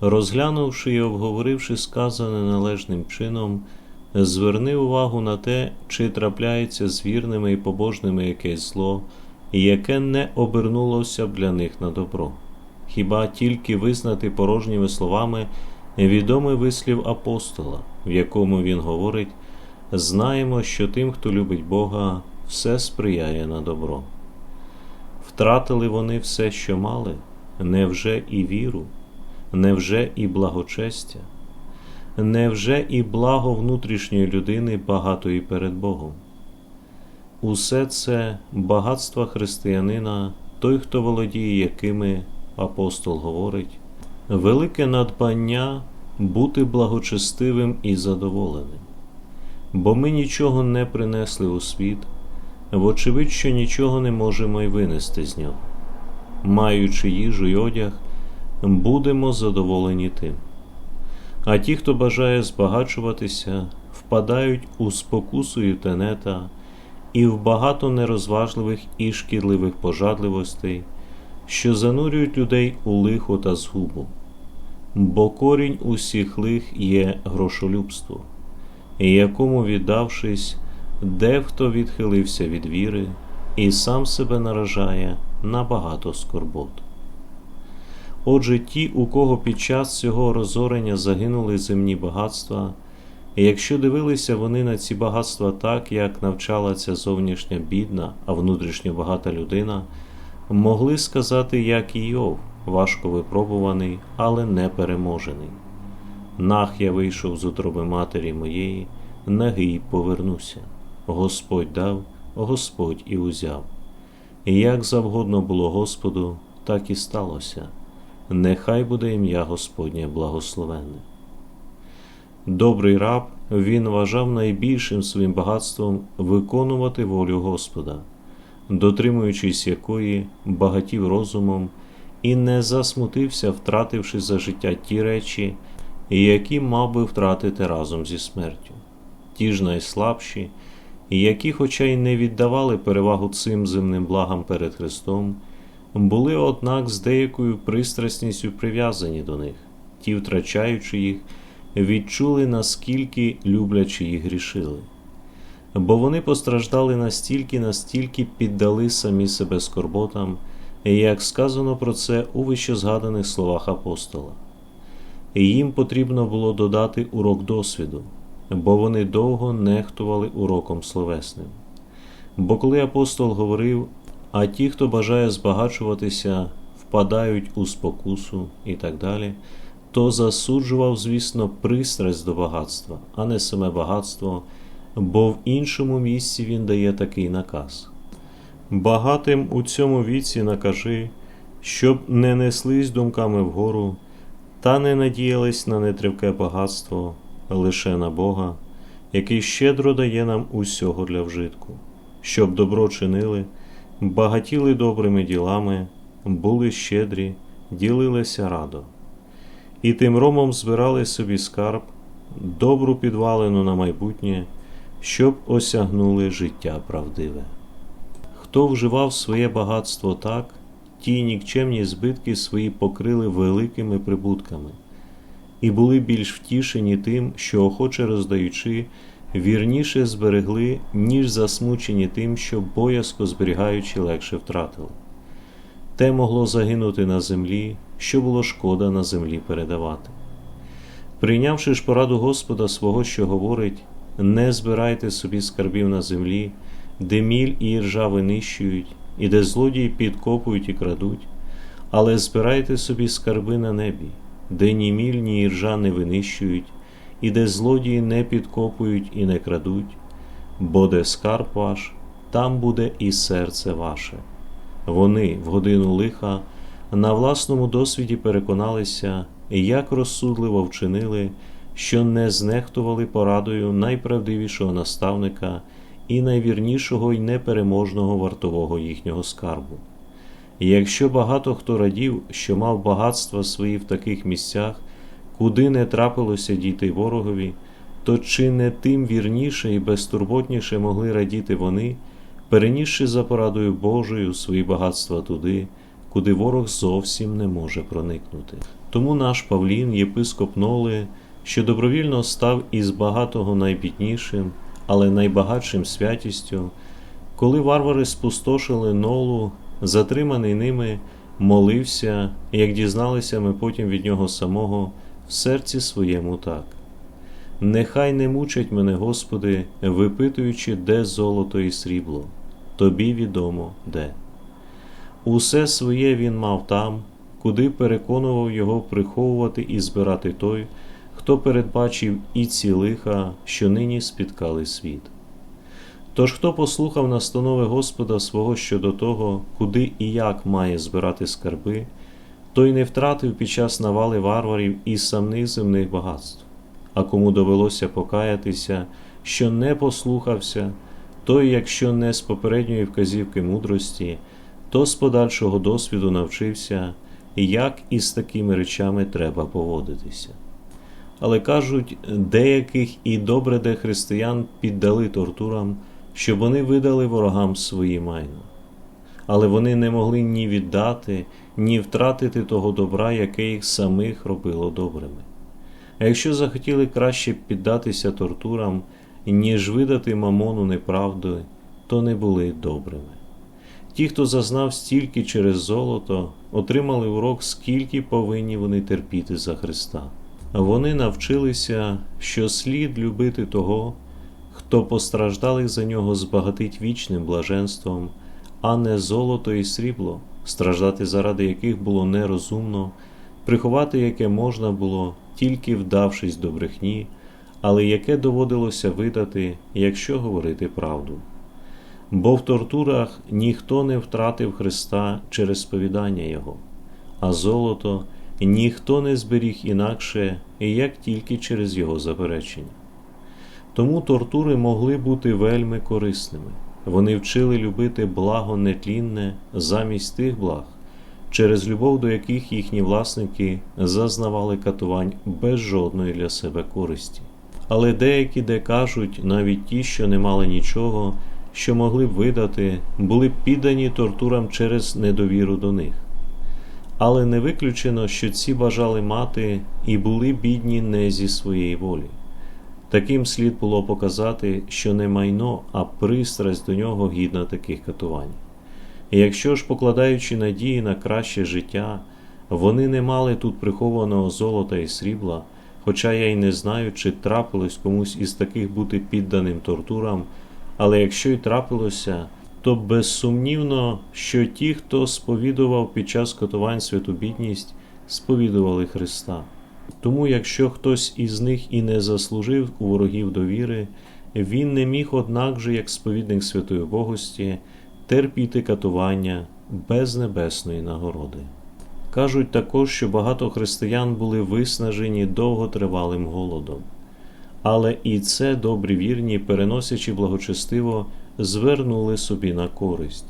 Розглянувши і обговоривши сказане належним чином, зверни увагу на те, чи трапляється з вірними і побожними якесь зло, яке не обернулося б для них на добро. Хіба тільки визнати порожніми словами відомий вислів апостола, в якому він говорить: знаємо, що тим, хто любить Бога, все сприяє на добро. Втратили вони все, що мали, невже і віру, невже і благочестя, невже і благо внутрішньої людини багатої перед Богом? Усе це багатства християнина, той, хто володіє якими апостол говорить, велике надбання бути благочестивим і задоволеним. Бо ми нічого не принесли у світ, вочевидь, що нічого не можемо й винести з нього. Маючи їжу й одяг, будемо задоволені тим. А ті, хто бажає збагачуватися, впадають у спокусу і і в багато нерозважливих і шкідливих пожадливостей, що занурюють людей у лихо та згубу. Бо корінь усіх лих є грошолюбство, якому, віддавшись, дехто відхилився від віри і сам себе наражає на багато скорбот. Отже, ті, у кого під час цього розорення загинули земні багатства, і якщо дивилися вони на ці багатства так, як навчала ця зовнішня бідна, а внутрішньо багата людина, могли сказати, як Йов, важко випробуваний, але не переможений. Нах я вийшов з утроби матері моєї, нагий повернуся. Господь дав, Господь і узяв. І як завгодно було Господу, так і сталося. Нехай буде ім'я Господнє благословенне. Добрий раб він вважав найбільшим своїм багатством виконувати волю Господа, дотримуючись якої багатів розумом і не засмутився, втративши за життя ті речі, які мав би втратити разом зі смертю, ті ж найслабші, які, хоча й не віддавали перевагу цим земним благам перед Христом, були, однак, з деякою пристрасністю прив'язані до них, ті, втрачаючи їх, відчули, наскільки люблячи їх грішили. Бо вони постраждали настільки, настільки піддали самі себе скорботам, як сказано про це у вищезгаданих словах апостола. Їм потрібно було додати урок досвіду, бо вони довго нехтували уроком словесним. Бо коли апостол говорив, а ті, хто бажає збагачуватися, впадають у спокусу і так далі, то засуджував, звісно, пристрасть до багатства, а не саме багатство, бо в іншому місці він дає такий наказ. Багатим у цьому віці накажи, щоб не неслись думками вгору, та не надіялись на нетривке багатство лише на Бога, який щедро дає нам усього для вжитку, щоб добро чинили, багатіли добрими ділами, були щедрі, ділилися радо. І тим ромом збирали собі скарб, добру підвалину на майбутнє, щоб осягнули життя правдиве. Хто вживав своє багатство так, ті нікчемні збитки свої покрили великими прибутками, і були більш втішені тим, що охоче роздаючи, вірніше зберегли, ніж засмучені тим, що боязко зберігаючи легше втратили. Те могло загинути на землі, що було шкода на землі передавати. Прийнявши ж пораду Господа свого, що говорить, не збирайте собі скарбів на землі, де міль і іржа винищують, і де злодії підкопують і крадуть, але збирайте собі скарби на небі, де ні міль, ні іржа не винищують, і де злодії не підкопують і не крадуть, бо де скарб ваш, там буде і серце ваше. Вони в годину лиха на власному досвіді переконалися, як розсудливо вчинили, що не знехтували порадою найправдивішого наставника і найвірнішого й непереможного вартового їхнього скарбу. Якщо багато хто радів, що мав багатства свої в таких місцях, куди не трапилося дійти ворогові, то чи не тим вірніше і безтурботніше могли радіти вони, перенісши за порадою Божою свої багатства туди, куди ворог зовсім не може проникнути. Тому наш Павлін, єпископ Ноли, що добровільно став із багатого найбіднішим, але найбагатшим святістю, коли варвари спустошили нолу, затриманий ними, молився, як дізналися ми потім від нього самого, в серці своєму так. Нехай не мучать мене, Господи, випитуючи, де золото і срібло, тобі відомо де. Усе своє він мав там, куди переконував його приховувати і збирати той, хто передбачив і ці лиха, що нині спіткали світ. Тож хто послухав настанови Господа свого щодо того, куди і як має збирати скарби, той не втратив під час навали варварів і самих земних багатств, а кому довелося покаятися, що не послухався, той, якщо не з попередньої вказівки мудрості, то з подальшого досвіду навчився, як із такими речами треба поводитися. Але кажуть, деяких і добре де християн піддали тортурам, щоб вони видали ворогам свої майно. Але вони не могли ні віддати, ні втратити того добра, яке їх самих робило добрими. А якщо захотіли краще піддатися тортурам, ніж видати мамону неправдою, то не були добрими. Ті, хто зазнав стільки через золото, отримали урок, скільки повинні вони терпіти за Христа. Вони навчилися, що слід любити того, хто постраждалих за нього збагатить вічним блаженством, а не золото і срібло, страждати заради яких було нерозумно, приховати яке можна було, тільки вдавшись до брехні, але яке доводилося видати, якщо говорити правду. Бо в тортурах ніхто не втратив Христа через сповідання Його, а золото ніхто не зберіг інакше, як тільки через Його заперечення. Тому тортури могли бути вельми корисними. Вони вчили любити благо нетлінне замість тих благ, через любов до яких їхні власники зазнавали катувань без жодної для себе користі. Але деякі де кажуть, навіть ті, що не мали нічого, що могли б видати, були піддані тортурам через недовіру до них. Але не виключено, що ці бажали мати і були бідні не зі своєї волі. Таким слід було показати, що не майно, а пристрасть до нього гідна таких катувань. І якщо ж, покладаючи надії на краще життя, вони не мали тут прихованого золота і срібла, хоча я й не знаю, чи трапилось комусь із таких бути підданим тортурам, але якщо й трапилося, то безсумнівно, що ті, хто сповідував під час катувань святу бідність, сповідували Христа. Тому, якщо хтось із них і не заслужив у ворогів довіри, він не міг, однак же, як сповідник святої Богості, терпіти катування без небесної нагороди. Кажуть також, що багато християн були виснажені довготривалим голодом. Але і це добрі вірні, переносячи благочестиво, звернули собі на користь.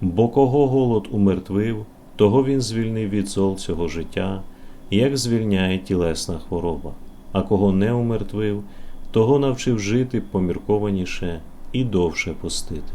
Бо кого голод умертвив, того він звільнив від зол цього життя, як звільняє тілесна хвороба, а кого не умертвив, того навчив жити поміркованіше і довше постити.